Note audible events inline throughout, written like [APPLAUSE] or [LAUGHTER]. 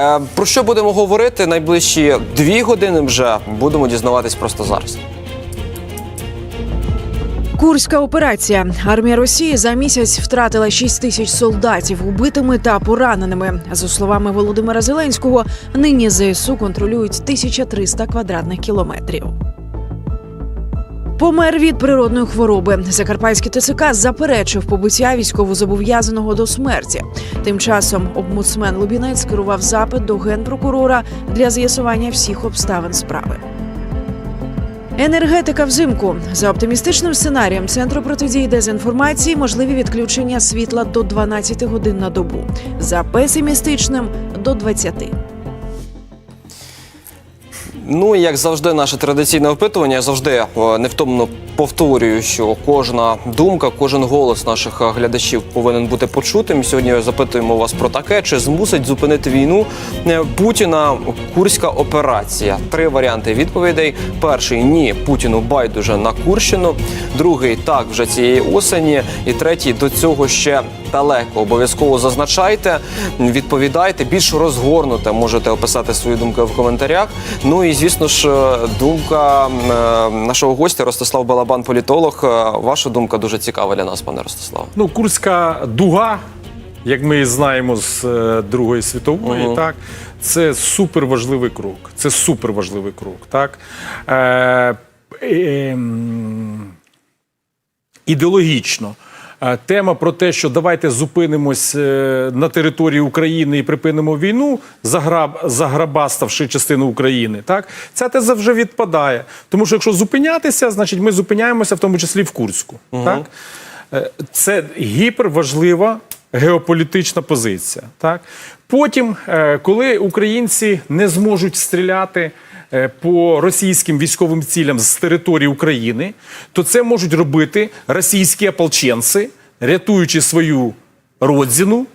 Е, Про що будемо говорити найближчі дві години вже будемо дізнаватись просто зараз. Курська операція. Армія Росії за місяць втратила 6 тисяч солдатів убитими та пораненими. За словами Володимира Зеленського, нині ЗСУ контролюють 1300 квадратних кілометрів. Помер від природної хвороби. Закарпатський ТЦК заперечив побиття військовозобов'язаного до смерті. Тим часом обмудсмен Лубінець керував запит до генпрокурора для з'ясування всіх обставин справи. Енергетика взимку за оптимістичним сценарієм центру протидії дезінформації можливі відключення світла до 12 годин на добу, за песимістичним до 20. Ну як завжди, наше традиційне опитування. Я завжди е, невтомно повторюю, що кожна думка, кожен голос наших е, глядачів повинен бути почутим. Сьогодні запитуємо вас про таке: чи змусить зупинити війну е, Путіна Курська операція? Три варіанти відповідей: перший ні, Путіну байдуже на Курщину. Другий так вже цієї осені. І третій до цього ще далеко. Обов'язково зазначайте, відповідайте більш розгорнуте. Можете описати свої думки в коментарях. Ну і звісно ж, е, думка е, нашого гостя Ростислав Балабан, політолог. Е, Ваша думка дуже цікава для нас, пане Ростиславе. Ну, Курська дуга, як ми знаємо з е, Другої світової, Мгм. так, це супер важливий крок. Це супер важливий крок. Так? Е, е, м, ідеологічно. Тема про те, що давайте зупинимось е, на території України і припинимо війну, заграб, заграбаставши частину України. Так ця теза вже відпадає. Тому що якщо зупинятися, значить ми зупиняємося в тому числі в Курську. Так? Е, Це гіперважлива геополітична позиція. Так? Потім, е, коли українці не зможуть стріляти по російським військовим цілям з території України, то це можуть робити російські ополченці, рятуючи свою родзину.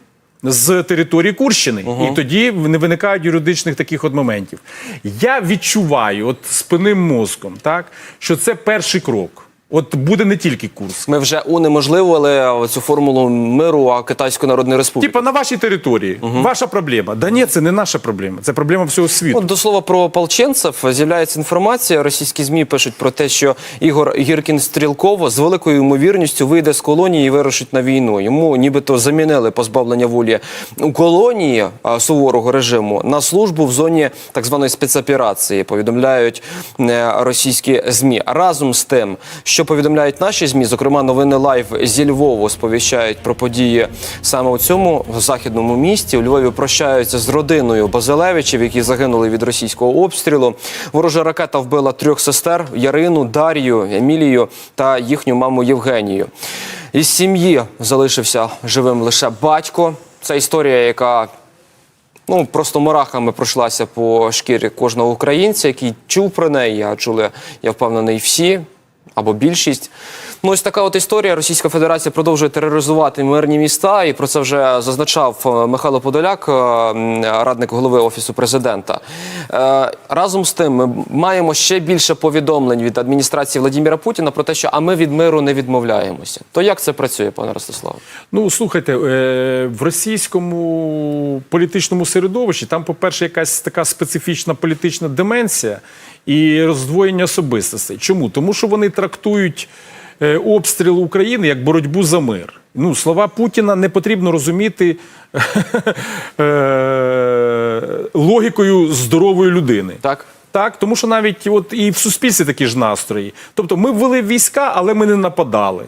З території Курщини, і тоді не виникають юридичних таких от моментів. Я відчуваю, от спинним мозком, так що це перший крок. От буде не тільки Курск. Ми вже унеможливили цю формулу миру а Китайської Народної Республіки. Типа на вашій території. Ваша проблема. Да ні, це не наша проблема. Це проблема всього світу. От до слова про ополченців з'являється інформація. Російські змі пишуть про те, що Ігор Гіркін Стрілково з великою ймовірністю вийде з колонії і вирушить на війну. Йому нібито замінили позбавлення волі у колонії а, суворого режиму на службу в зоні так званої спецоперації. Повідомляють е, російські змі. Разом з тим, що повідомляють наші змі, зокрема новини Лайв зі Львову сповіщають про події саме у цьому західному місті. У Львові прощаються з родиною Базилевичів, які загинули від російського обстрілу. Ворожа ракета вбила трьох сестер: Ярину, Дар'ю, Емілію та їхню маму Євгенію. Із сім'ї залишився живим лише батько. Це історія, яка ну просто мурахами пройшлася по шкірі кожного українця, який чув про неї. А чули, я впевнений, всі або більшість. Ну, ось така от історія. Російська Федерація продовжує тероризувати мирні міста, і про це вже зазначав е, Михайло Подоляк, е, радник голови офісу президента. Е, Разом з тим, ми маємо ще більше повідомлень від адміністрації Владимира Путіна про те, що а ми від миру не відмовляємося. То як це працює, пане Ростиславе? Ну слухайте, в російському політичному середовищі там, по-перше, якась така специфічна політична деменція і роздвоєння особистостей. Чому? Тому що вони трактують обстріл України як боротьбу за мир. Ну, слова Путіна не потрібно розуміти [LAUGHS] е, логікою здорової людини. Так? Так, тому що навіть от і в суспільстві такі ж настрої. Тобто, ми ввели війська, але ми не нападали.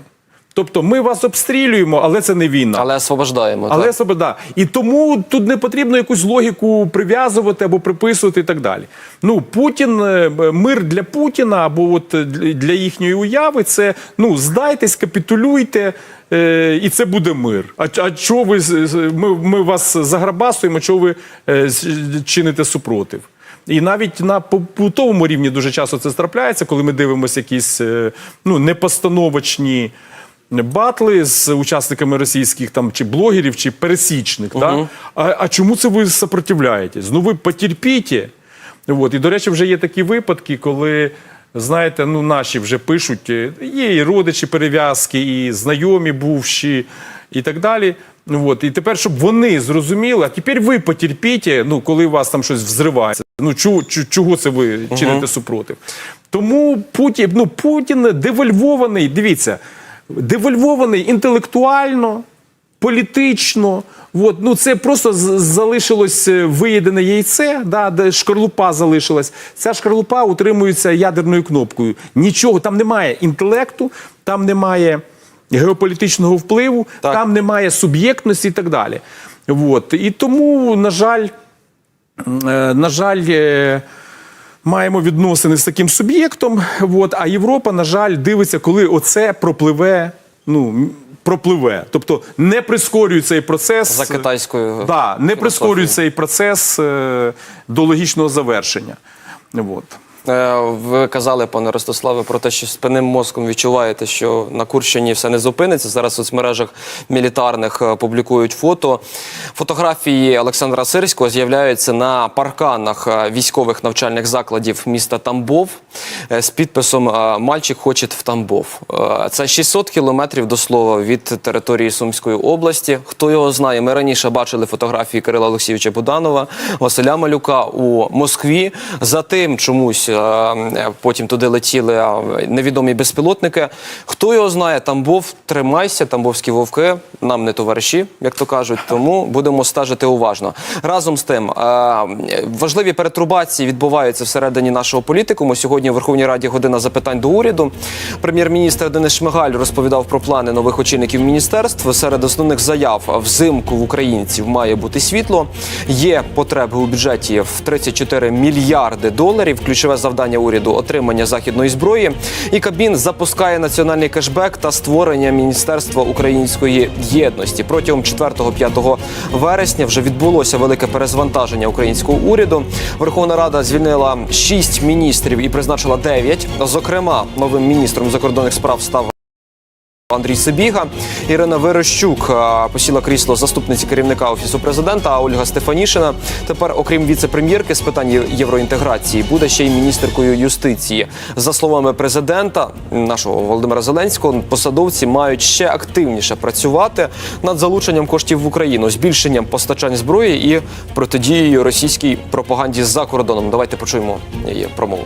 Тобто, ми вас обстрілюємо, але це не війна. Але освобождаємо. Але так? І тому тут не потрібно якусь логіку прив'язувати або приписувати і так далі. Ну, Путін, е, мир для Путіна або от е, для їхньої уяви це ну здайтесь, капітулюйте. е, І це буде мир. А, а чого ви ми, ми вас заграбасуємо, чого ви е, чините супротив? І навіть на побутовому рівні дуже часто це трапляється, коли ми дивимося якісь е, ну, непостановочні батли з учасниками російських там чи блогерів, чи пересічних. Да? А, а чому це ви сопротивляєтесь? Ну ви потерпіть. От. І, до речі, вже є такі випадки, коли Знаєте, ну наші вже пишуть, е, є і родичі перев'язки, і знайомі бувші, і так далі. От, і тепер, щоб вони зрозуміли, а тепер ви потерпіть, ну, коли у вас там щось взривається. Ну, чого, чого це ви чините супротив? Тому Путін, ну, Путін девальвований, дивіться, девальвований інтелектуально, політично. От, ну це просто залишилось е, виїдене яйце, да, де шкарлупа залишилась. Ця шкарлупа утримується ядерною кнопкою. Нічого, там немає інтелекту, там немає геополітичного впливу, Так. там немає суб'єктності і так далі. От. І тому, на жаль, е, на жаль, е, маємо відносини з таким суб'єктом. От, а Європа, на жаль, дивиться, коли оце пропливе. Ну, пропливе. Тобто не прискорює цей процес. За китайською да, не прискорює цей процес е, до логічного завершення. От. Е, Ви казали, пане Ростиславе, про те, що спинним мозком відчуваєте, що на Курщині все не зупиниться. Зараз в соцмережах мілітарних е, публікують фото. Фотографії Олександра Сирського з'являються на парканах е, військових навчальних закладів міста Тамбов з підписом Мальчик хоче в Тамбов. Це 600 кілометрів до слова від території Сумської області. Хто його знає? Ми раніше бачили фотографії Кирила Олексійовича Буданова, Василя Малюка у Москві. Затим чомусь е, е, потім туди летіли е, невідомі безпілотники. Хто його знає? Тамбов, тримайся, тамбовські вовки. Нам не товариші, як то кажуть. Тому будемо стежити уважно. Разом з тим, е, важливі перетрубації відбуваються всередині нашого політикуму. Сьогодні в Верховній Раді година запитань до уряду. Прем'єр-міністр Денис Шмигаль розповідав про плани нових очільників міністерств. Серед основних заяв взимку в українців має бути світло. Є потреби у бюджеті в 34 мільярди доларів. Ключове завдання уряду отримання західної зброї. І Кабмін запускає національний кешбек та створення міністерства української єдності. Протягом 4-5 вересня вже відбулося велике перезвантаження українського уряду. Верховна Рада звільнила 6 міністрів і призначила 9. Зокрема, новим міністром закордонних справ став. Андрій Сибіга, Ірина Верещук посіла крісло заступниці керівника офісу президента. А Ольга Стефанішина тепер, окрім віце-прем'єрки з питань євроінтеграції, буде ще й міністеркою юстиції. За словами президента нашого Володимира Зеленського, посадовці мають ще активніше працювати над залученням коштів в Україну, збільшенням постачань зброї і протидією російській пропаганді за кордоном. Давайте почуємо її промову.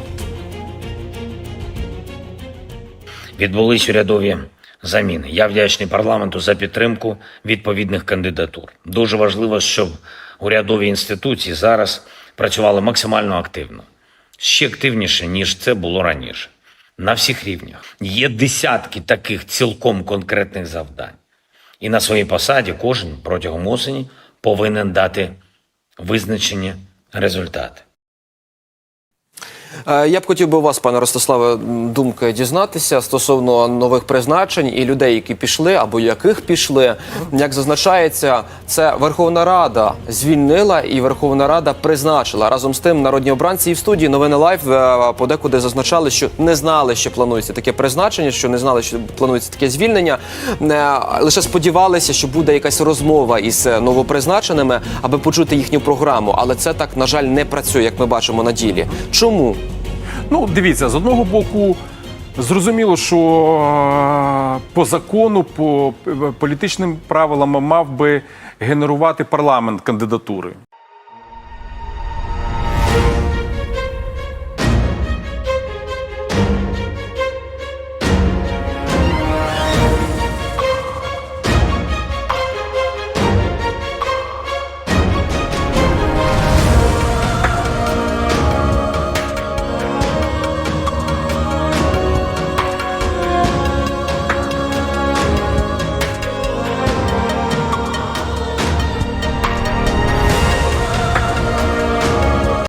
Відбулись урядові заміни. Я вдячний парламенту за підтримку відповідних кандидатур. Дуже важливо, щоб урядові інституції зараз працювали максимально активно, ще активніше, ніж це було раніше. На всіх рівнях є десятки таких цілком конкретних завдань. І на своїй посаді кожен протягом осені повинен дати визначені результати. Е, Я б хотів би у вас, пане Ростиславе, думки дізнатися стосовно нових призначень і людей, які пішли або яких пішли. Як зазначається, це Верховна Рада звільнила і Верховна Рада призначила. Разом з тим, народні обранці і в студії новини Лайв е, подекуди зазначали, що не знали, що планується таке призначення, що не знали, що планується таке звільнення. Е, Лише сподівалися, що буде якась розмова із новопризначеними, аби почути їхню програму. Але це так, на жаль, не працює, як ми бачимо на ділі. Чому? Ну, дивіться, з одного боку, зрозуміло, що е, по закону, по е, політичним правилам мав би генерувати парламент кандидатури.